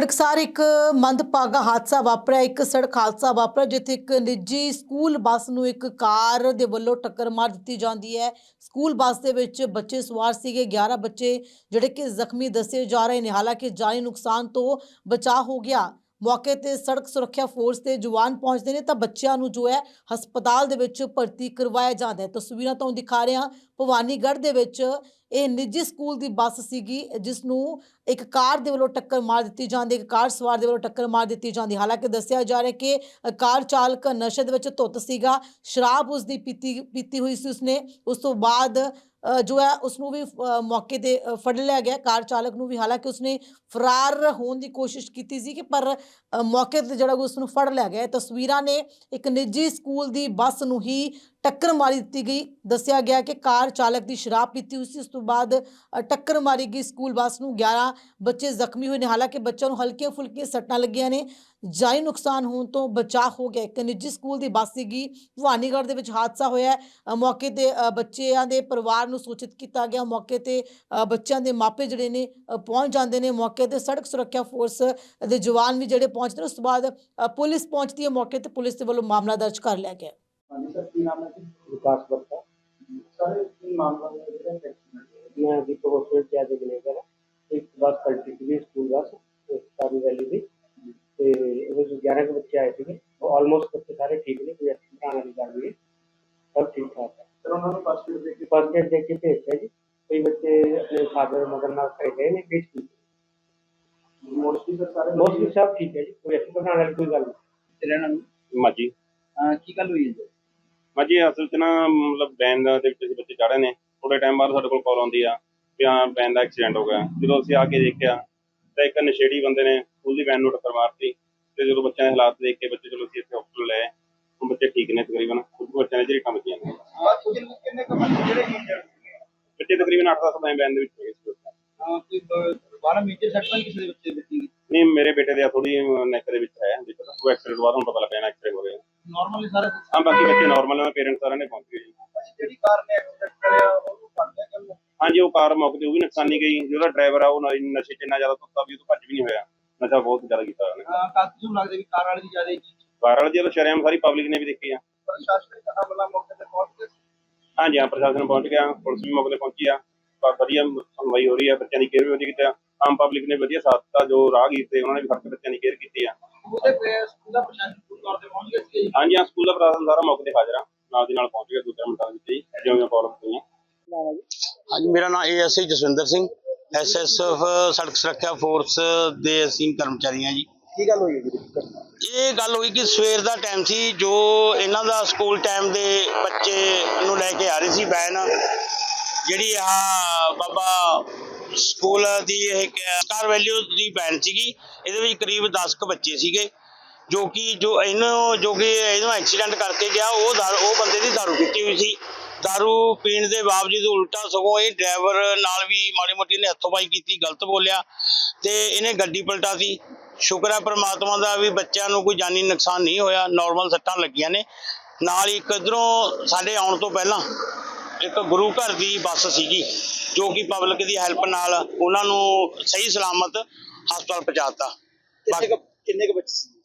ਤਾਂ ਇੱਕ ਮੰਦਭਾਗਾ ਹਾਦਸਾ ਵਾਪਰਿਆ, ਇੱਕ ਸੜਕ ਹਾਦਸਾ ਵਾਪਰਿਆ, ਜਿੱਥੇ ਇੱਕ ਨਿੱਜੀ ਸਕੂਲ ਬੱਸ ਨੂੰ ਇੱਕ ਕਾਰ ਦੇ ਵੱਲੋਂ ਟੱਕਰ ਮਾਰ ਦਿੱਤੀ ਜਾਂਦੀ ਹੈ। ਸਕੂਲ ਬੱਸ ਦੇ ਵਿੱਚ ਬੱਚੇ ਸਵਾਰ ਸੀਗੇ 11 ਬੱਚੇ ਜਿਹੜੇ ਕਿ ਜ਼ਖਮੀ ਦੱਸੇ ਜਾ ਰਹੇ ਨੇ। ਹਾਲਾਂਕਿ ਜਾਨੀ ਨੁਕਸਾਨ ਤੋਂ ਬਚਾਅ ਹੋ ਗਿਆ। ਮੌਕੇ ਤੇ ਸੜਕ ਸੁਰੱਖਿਆ ਫੋਰਸ ਦੇ ਜਵਾਨ ਪਹੁੰਚਦੇ ਨੇ ਤਾਂ ਬੱਚਿਆਂ ਨੂੰ ਜੋ ਹੈ ਹਸਪਤਾਲ ਦੇ ਵਿੱਚ ਭਰਤੀ ਕਰਵਾਇਆ ਜਾਂਦਾ ਹੈ। ਤਸਵੀਰਾਂ ਤੋਂ ਦਿਖਾ ਰਹੇ ਹਾਂ। ਭਵਾਨੀਗੜ੍ਹ ਦੇ ਵਿੱਚ ਇਹ ਨਿੱਜੀ ਸਕੂਲ ਦੀ ਬੱਸ ਸੀਗੀ ਜਿਸ ਨੂੰ ਇੱਕ ਕਾਰ ਦੇ ਵੱਲੋਂ ਟੱਕਰ ਮਾਰ ਦਿੱਤੀ ਜਾਂਦੀ, ਇੱਕ ਕਾਰ ਸਵਾਰ ਦੇ ਵੱਲੋਂ ਟੱਕਰ ਮਾਰ ਦਿੱਤੀ ਜਾਂਦੀ। ਹਾਲਾਂਕਿ ਦੱਸਿਆ ਜਾ ਰਿਹਾ ਕਿ ਕਾਰ ਚਾਲਕ ਨਸ਼ੇ ਦੇ ਵਿੱਚ ਧੁੱਤ ਸੀਗਾ, ਸ਼ਰਾਬ ਉਸ ਦੀ ਪੀਤੀ ਪੀਤੀ ਹੋਈ ਸੀ ਉਸਨੇ। ਉਸ ਤੋਂ ਬਾਅਦ ਜੋ ਹੈ ਉਸ ਨੂੰ ਵੀ ਮੌਕੇ ਤੇ ਫੜ ਲਿਆ ਗਿਆ। ਕਾਰ ਚਾਲਕ ਨੂੰ ਵੀ ਹਾਲਾਂਕਿ ਉਸਨੇ ਫਰਾਰ ਹੋਣ ਦੀ ਕੋਸ਼ਿਸ਼ ਕੀਤੀ ਸੀ ਕਿ ਪਰ ਮੌਕੇ ਤੇ ਜਿਹੜਾ ਉਸ ਨੂੰ ਫੜ ਲਿਆ ਗਿਆ। ਤਸਵੀਰਾਂ ਨੇ ਇੱਕ ਨਿੱਜੀ ਸਕੂਲ ਦੀ ਬੱਸ ਨੂੰ ਹੀ ਟੱਕਰ ਮਾਰੀ ਦਿੱਤੀ ਗਈ। ਦੱਸਿਆ ਗਿਆ ਕਿ ਕਾਰ ਚਾਲਕ ਦੀ ਸ਼ਰਾਬ ਪੀਤੀ ਹੋਈ ਸੀ। ਉਸ ਤੋਂ ਬਾਅਦ ਟੱਕਰ ਮਾਰੀ ਗਈ ਸਕੂਲ ਬੱਸ ਨੂੰ। 11 ਬੱਚੇ ਜ਼ਖਮੀ ਹੋਏ ਨੇ। ਹਾਲਾਂਕਿ ਬੱਚਿਆਂ ਨੂੰ ਹਲਕੀਆਂ ਫੁਲਕੀਆਂ ਸੱਟਾਂ ਲੱਗੀਆਂ ਨੇ। ਜਾਨੀ ਨੁਕਸਾਨ ਹੋਣ ਤੋਂ ਬਚਾਅ ਹੋ ਗਿਆ। ਇੱਕ ਨਿੱਜੀ ਸਕੂਲ ਦੀ ਬੱਸ ਸੀਗੀ। ਭਵਾਨੀਗੜ੍ਹ ਦੇ ਵਿੱਚ ਹਾਦਸਾ ਹੋਇਆ ਮੌਕੇ ਤੇ ਬੱਚਿਆਂ ਦੇ ਪਰਿਵਾਰ ਨੂੰ ਸੂਚਿਤ ਕੀਤਾ ਗਿਆ। ਮੌਕੇ ਤੇ ਬੱਚਿਆਂ ਦੇ ਮਾਪੇ ਜਿਹੜੇ ਨੇ ਪਹੁੰਚ ਜਾਂਦੇ ਨੇ। ਮੌਕੇ ਤੇ ਸੜਕ ਸੁਰੱਖਿਆ ਫੋਰਸ ਦੇ ਜਵਾਨ ਵੀ ਜਿਹੜੇ ਪਹੁੰਚਦੇ ਨੇ। ਉਸ ਤੋਂ ਬਾਅਦ ਪੁਲਿਸ ਪਹੁੰਚਦੀ ਹੈ। ਮੌਕੇ ਤੇ ਪੁਲਿਸ ਦੇ ਵੱਲੋਂ ਮਾਮਲਾ ਦਰਜ ਕਰ ਲਿਆ ਗਿਆ। ਹਾਂਜੀ ਸਰ ਕੀ ਜੀ? ਵਿਕਾਸ ਬੱਤਾ ਸਰ ਕੀ ਮਾਮਲਾ ਹੈ ਜਿਹੜਾ ਐਕਸੀਡੈਂਟ ਮੈਂ ਦੀਪ ਹਸਪੀਟਲ ਤੇ ਸੀ ਸਾਰੀ ਵੈਲੀ ਦੀ। ਤੇ ਉਹ ਜੋ 11 ਬੱਚੇ ਆਏ ਸੀਗੇ। ਉਹ ਆਲਮੋਸਟ ਬੱਚੇ ਸਾਰੇ ਠੀਕ ਨੇ ਕੋਈ ਐਕਸੀਡੈਂਟ ਆਣਾ ਨਹੀਂ ਕਰ ਰਹੀ ਸਭ ਠੀਕ ਠਾਕ ਸਰ ਉਹਨਾਂ ਨੂੰ ਫਸਟ ਏਡ ਦੇ ਫਸਟ ਏਡ ਦੇ ਕੇ ਭੇਜਿਆ ਜੀ। ਕਈ ਬੱਚੇ ਆਪਣੇ ਫਾਦਰ ਮਦਰ ਨਾਲ ਖੜੇ ਗਏ ਨੇ ਬੀਚ ਵਿੱਚ ਮੋਸਟਲੀ ਸਭ ਠੀਕ ਹੈ ਜੀ। ਕੋਈ ਐਕਸੀਡੈਂਟ ਆਣਾ ਵਾਲੀ ਕੋਈ ਗੱਲ ਨਹੀਂ। ਤੇਰਾ ਮਾਜੀ। ਕੀ ਗੱਲ ਹੋਈ ਹੈ ਜੀ ਮਾਜੀ ਅਸਲ 'ਚ ਨਾ ਮਤਲਬ ਵੈਨ ਦੇ ਵਿੱਚ ਅਸੀਂ ਬੱਚੇ ਚੜ੍ਹੇ ਨੇ। ਥੋੜੇ ਟਾਈਮ ਬਾਅਦ ਸਾਡੇ ਕੋਲ ਕਾਲ ਆਉਂਦੀ ਆ ਵੀ ਹਾਂ ਵੈਨ ਦਾ ਐਕਸੀਡੈਂਟ ਹੋ ਗਿਆ। ਜਦੋਂ ਅਸੀਂ ਆ ਕੇ ਦੇਖਿਆ ਤਾਂ ਇੱਕ ਨਸ਼ੇੜੀ ਬੰਦੇ ਨੇ ਸਕੂਲ ਦੀ ਵੈਨ ਨੂੰ ਟੱਕਰ ਮਾਰਤੀ ਤੇ ਜਦੋਂ ਬੱਚਿਆਂ ਦੇ ਹਾਲਾਤ ਦੇਖ ਕੇ ਬੱਚੇ ਚਲੋ ਅਸੀਂ ਇੱਥੇ ਹਸਪਤਾਲ ਲਏ ਹੁਣ ਬੱਚੇ ਠੀਕ ਨੇ ਤਕਰੀਬਨ। ਕੁਝ ਬੱਚਿਆਂ ਦੇ ਜਿਹੜੀ ਕੰਮ ਕੀਆਂ ਨੇ ਕਿੰਨੇ ਕੁ ਜਿਹੜੇ ਬੱਚੇ ਤਕਰੀਬਨ 8-10 ਬੰਦੇ ਵੈਨ ਦੇ ਵਿੱਚ ਹੈਗੇ ਸੀ। ਹਾਂ ਕੋਈ ਬਾਰਾ ਮੇਜਰ ਸੈਟ ਤਾਂ ਕਿਸੇ ਦੇ ਬੱਚੇ ਗਈ ਨਹੀਂ ਮੇਰੇ ਬੇਟੇ ਦੇ ਥੋੜੀ ਨੈਕ ਦੇ ਵਿੱਚ ਹੈ ਉਹ ਐਕਸੀਡੈਂਟ ਬਾਅਦ ਹੁਣ ਪਤਾ ਲੱਗਿਆ ਨਾ ਹੋ ਰਹੇ ਆ। ਨਾਰਮਲੀ ਸਾਰੇ ਹਾਂ ਬਾਕੀ ਬੱਚੇ ਨਾਰਮਲ ਨੇ ਪੇਰੈਂਟਸ ਸਾਰਿਆਂ ਨੇ ਪਹੁੰਚ ਗਏ ਜੀ ਜਿਹੜੀ ਕਾਰ ਨੇ ਐਕਸੀਡੈਂਟ ਕਰਿਆ ਉਹਨੂੰ ਫੜ ਲਿਆ ਕਿ ਹਾਂਜੀ ਉਹ ਕਾਰ ਮੌਕੇ ਤੇ ਉਹ ਵੀ ਨੁਕਸਾਨੀ ਗਈ। ਜਿਹੜਾ ਡਰਾਈਵਰ ਆ ਉਹ ਨ- ਨਸ਼ੇ 'ਚ ਇੰਨਾ ਜ਼ਿਆਦਾ ਧੁੱਤਾ ਵੀ ਉਹ ਤੋਂ ਭੱਜ ਵੀ ਨਹੀਂ ਹੋਇਆ। ਨਸ਼ਾ ਬਹੁਤ ਜ਼ਿਆਦਾ ਕੀਤਾ ਉਹਨੇ। ਕਾਕੂ ਨੂੰ ਲੱਗਦਾ ਵੀ ਕਾਰ ਵਾਲੀ ਦੀ ਜ਼ਿਆਦਾ ਹੀ ਕਾਰ ਵਾਲੀ ਜਦੋਂ ਸ਼ਰੇਆਮ ਸਾਰੀ ਪਬਲਿਕ ਨੇ ਵੀ ਦੇਖੀ ਆ। ਪ੍ਰਸ਼ਾਸਨਿਕ ਅਮਲਾ ਮੌਕੇ ਤੇ ਪਹੁੰਚ ਕੇ ਹਾਂਜੀ ਹਾਂ ਪ੍ਰਸ਼ਾਸਨ ਪਹੁੰਚ ਗਿਆ ਪੁਲਿਸ ਵੀ ਮੌਕੇ ਤੇ ਪਹੁੰਚੀ ਆ। ਪਰ ਵਧੀਆ ਸੁਣਵਾਈ ਹੋ ਰਹੀ ਆ ਬੱਚਿਆਂ ਦੀ ਕੇਅਰ ਵੀ ਵਧੀਆ ਕੀਤੀ ਆ। ਆਮ ਪਬਲਿਕ ਨੇ ਵਧੀਆ ਸਾਥ ਦਿੱਤਾ ਜੋ ਰਾਹਗੀਰ ਤੇ ਉਹਨਾਂ ਨੇ ਵੀ ਫੜ ਕੇ ਬੱਚਿਆਂ ਦੀ ਕੇਅਰ ਕੀਤੀ ਆ। ਉਹਦੇ ਤੇ ਸਕੂਲ ਦਾ ਪ੍ਰਸ਼ਾਸਨ ਹਾਂਜੀ ਹਾਂ ਸਕੂਲ ਦਾ ਪ੍ਰਸ਼ਾਸਨ ਸਾਰਾ ਮੌਕੇ ਤੇ ਹਾਜ਼ਰ ਆ ਨਾਲ ਦੀ ਨਾਲ ਪਹੁੰਚ ਗਿਆ ਦੂਜੇ ਮਿੰਟਾਂ ਵਿੱਚ ਹੀ ਜਿਉਂ ਕਾਲ ਹੋਈਆਂ। ਹਾਂਜੀ ਮੇਰਾ ਨਾਮ ਏਐਸਆਈ ਜਸਵਿੰਦਰ ਸਿੰਘ। ਐਸਐਸਐਫ ਸੜਕ ਸੁਰੱਖਿਆ ਫੋਰਸ ਦੇ ਅਸੀਂ ਕਰਮਚਾਰੀ ਹਾਂ ਜੀ। ਕੀ ਗੱਲ ਹੋਈ ਜੀ? ਇਹ ਗੱਲ ਹੋਈ ਕਿ ਸਵੇਰ ਦਾ ਟਾਈਮ ਸੀ ਜੋ ਇਹਨਾਂ ਦਾ ਸਕੂਲ ਟਾਈਮ ਦੇ ਬੱਚੇ ਨੂੰ ਲੈ ਕੇ ਆ ਰਹੀ ਸੀ ਵੈਨ ਜਿਹੜੀ ਆ ਬਾਬਾ ਸਕੂਲ ਦੀ ਇਹ ਸਟਾਰ ਵੈਲਿਊ ਦੀ ਵੈਨ ਸੀਗੀ ਇਹਦੇ ਵਿੱਚ ਕਰੀਬ 10 ਕੁ ਬੱਚੇ ਸੀਗੇ। ਜੋ ਕਿ ਜੋ ਇਹਨੂੰ ਜੋ ਕਿ ਇਹਨੂੰ ਐਕਸੀਡੈਂਟ ਕਰਕੇ ਗਿਆ, ਉਹ ਦਾਰੂ, ਉਹ ਬੰਦੇ ਦੀ ਦਾਰੂ ਪੀਤੀ ਹੋਈ ਸੀ। ਦਾਰੂ ਪੀਣ ਦੇ ਬਾਵਜੂਦ ਉਲਟਾ ਸਗੋਂ ਇਹ ਡਰਾਈਵਰ ਨਾਲ ਵੀ ਮਾੜੀ ਮੋਟੀ ਨੇ ਹੱਥੋਂਬਾਈ ਕੀਤੀ, ਗਲਤ ਬੋਲਿਆ ਤੇ ਇਹਨੇ ਗੱਡੀ ਪਲਟਾਤੀ ਸ਼ੁਕਰ ਹੈ ਪ੍ਰਮਾਤਮਾ ਦਾ ਵੀ ਬੱਚਿਆਂ ਨੂੰ ਕੋਈ ਜਾਨੀ ਨੁਕਸਾਨ ਨਹੀਂ ਹੋਇਆ ਨਾਰਮਲ ਸੱਟਾਂ ਲੱਗੀਆਂ ਨੇ। ਨਾਲ ਹੀ ਇੱਕ ਇੱਧਰੋਂ ਸਾਡੇ ਆਉਣ ਤੋਂ ਪਹਿਲਾਂ ਇੱਕ ਗੁਰੂ ਘਰ ਦੀ ਬੱਸ ਸੀਗੀ, ਜੋ ਕਿ ਪਬਲਿਕ ਦੀ ਹੈਲਪ ਨਾਲ ਉਹਨਾਂ ਨੂੰ ਸਹੀ ਸਲਾਮਤ ਹਸਪਤਾਲ ਪਹੁੰਚਾਤਾ ਕਿੰਨੇ ਕਿੰਨੇ ਕੁ ਬੱਚੇ ਸੀ?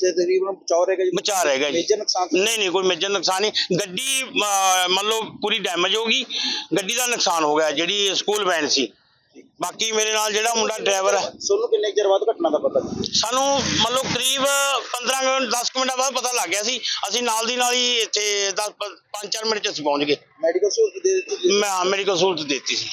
ਤੇ ਤਕਰੀਬਨ ਬਚਾਓ ਰਹੇਗਾ ਜੀ। ਬਚਾ ਰਹੇਗਾ ਜੀ। ਮੇਜਰ ਨੁਕਸਾਨ ਤਾਂ- ਨਹੀਂ ਨਹੀਂ ਕੋਈ ਮੇਜਰ ਨੁਕਸਾਨ ਨਹੀਂ। ਗੱਡੀ ਅਹ, ਮੰਨ ਲਓ ਪੂਰੀ ਡੈਮੇਜ ਹੋ ਗਈ। ਗੱਡੀ ਦਾ ਨੁਕਸਾਨ ਹੋ ਗਿਆ ਜਿਹੜੀ ਸਕੂਲ ਵੈਨ ਸੀ। ਬਾਕੀ ਮੇਰੇ ਨਾਲ ਜਿਹੜਾ ਮੁੰਡਾ ਡਰਾਈਵਰ ਹੈ। ਸੋਨੂੰ ਕਿੰਨੇ ਕੁ ਚਿਰ ਬਾਅਦ ਘਟਨਾ ਦਾ ਪਤਾ ਲੱਗਾ? ਸਾਨੂੰ ਮੰਨ ਲਓ ਕਰੀਬ 15 ਮਿੰਟ 10 ਕੁ ਮਿੰਟਾਂ ਬਾਅਦ ਪਤਾ ਲੱਗ ਗਿਆ ਸੀ। ਅਸੀਂ ਨਾਲ ਦੀ ਨਾਲ ਹੀ ਇੱਥੇ 10 5-4 ਮਿੰਟ ਚ ਅਸੀਂ ਪਹੁੰਚ ਗਏ। ਮੈਡੀਕਲ ਸਹੂਲਤ ਦੇ ਦਿੱਤੀ ਜੀ। ਮੈਂ ਮੇਰੀ ਕੋਲ ਸਹੂਲਤ ਦੇ ਦਿੱਤੀ ਸੀ।